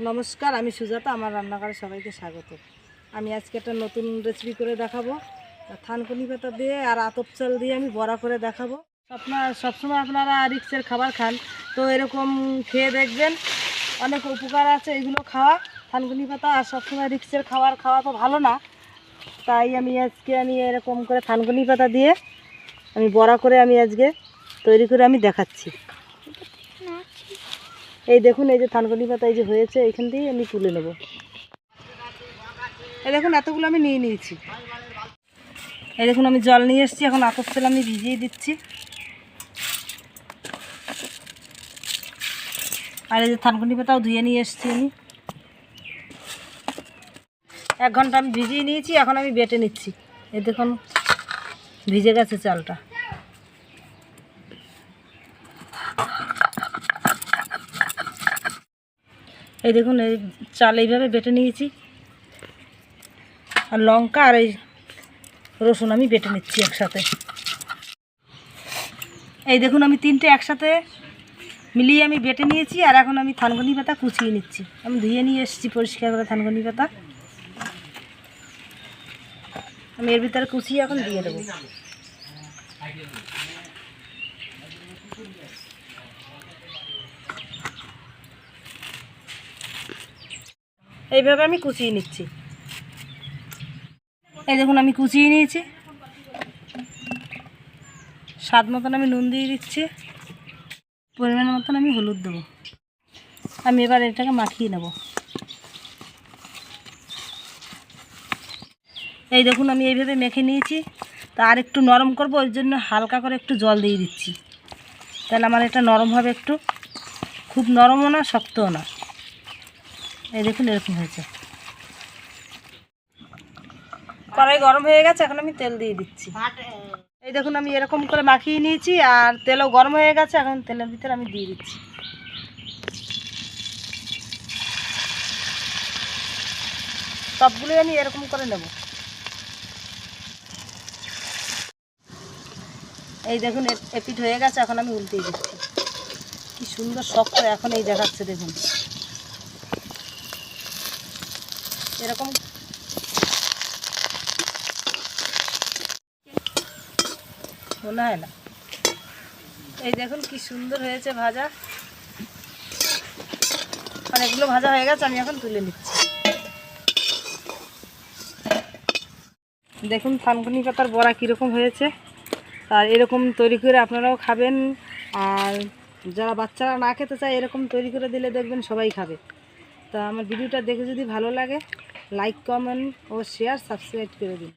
নমস্কার, আমি সুজাতা, আমার রান্নাঘরে সবাইকে স্বাগত। আমি আজকে একটা নতুন রেসিপি করে দেখাবো। থানকুনি পাতা দিয়ে আর আতপ চাল দিয়ে আমি বড়া করে দেখাবো। আপনার সবসময় আপনারা রিক্সের খাবার খান। তো এরকম খেয়ে দেখবেন, অনেক উপকার আছে এগুলো খাওয়া, থানকুনি পাতা। আর সবসময় রিক্সের খাবার খাওয়া তো ভালো না। তাই আমি আজকে আমি এরকম করে থানকুনি পাতা দিয়ে আমি বড়া করে আমি আজকে তৈরি করে আমি দেখাচ্ছি। এই দেখুন, এই যে থানকুনি পাতা এই যে হয়েছে, এখান থেকেই আমি তুলে নেব। এই দেখুন, এতগুলো আমি নিয়ে নিয়েছি। এই দেখুন, আমি জল নিয়ে এসেছি, এখন আতপ তেল আমি ভিজিয়ে দিচ্ছি। আর এই যে থানকুনি পাতাও ধুয়ে নিয়ে এসেছি আমি। এক ঘণ্টা আমি ভিজিয়ে নিয়েছি, এখন আমি বেটে নিচ্ছি। এই দেখুন, ভিজে গেছে চালটা। এই দেখুন, এই চাল এইভাবে বেটে নিয়েছি। আর লঙ্কা আর এই রসুন আমি বেটে নিচ্ছি একসাথে। এই দেখুন, আমি তিনটে একসাথে মিলিয়ে আমি বেটে নিয়েছি, আর এখন আমি থানগনি পাতা কুচিয়ে নিচ্ছি। আমি ধুয়ে নিয়ে এসেছি পরিষ্কার করে থানগনি পাতা। আমি এর ভিতরে কুচিয়ে এখন দিয়ে দেবো। এইভাবে আমি কুচিয়ে নিচ্ছি। এই দেখুন, আমি কুচিয়ে নিয়েছি। স্বাদ মতন আমি নুন দিয়ে দিচ্ছি। পরিমাণ মতন আমি হলুদ দেবো। আমি এবার এটাকে মাখিয়ে নেব। এই দেখুন, আমি এইভাবে মেখে নিয়েছি। তা আর একটু নরম করব, ওই জন্য হালকা করে একটু জল দিয়ে দিচ্ছি। তাহলে আমার এটা নরম হবে একটু। খুব নরমও না, শক্তও না। এই দেখুন, এরকম হয়েছে। কড়াই গরম হয়ে গেছে, এখন আমি তেল দিয়ে দিচ্ছি। এই দেখুন, আমি এরকম করে মাখিয়ে নিয়েছি, আর তেলও গরম হয়ে গেছে, এখন তেলের ভিতরে আমি দিয়ে দিচ্ছি। সবগুলোই আমি এরকম করে নেব। এই দেখুন এপিট হয়ে গেছে, এখন আমি উল্টিয়ে দিচ্ছি। কি সুন্দর শক্ত এখন এই দেখাচ্ছে, দেখুন। এরকম। মনে হয় না এই দেখুন কি সুন্দর হয়েছে ভাজা। অনেকগুলো ভাজা হয়ে গেছে, আমি এখন তুলে নিচ্ছি। দেখুন থানকুনি পাতার বড়া কীরকম হয়েছে। আর এরকম তৈরি করে আপনারাও খাবেন। আর যারা বাচ্চারা না খেতে চায়, এরকম তৈরি করে দিলে দেখবেন সবাই খাবে। তা আমার ভিডিওটা দেখে যদি ভালো লাগে লাইক কমেন্ট ও শেয়ার সাবস্ক্রাইব করে দিন।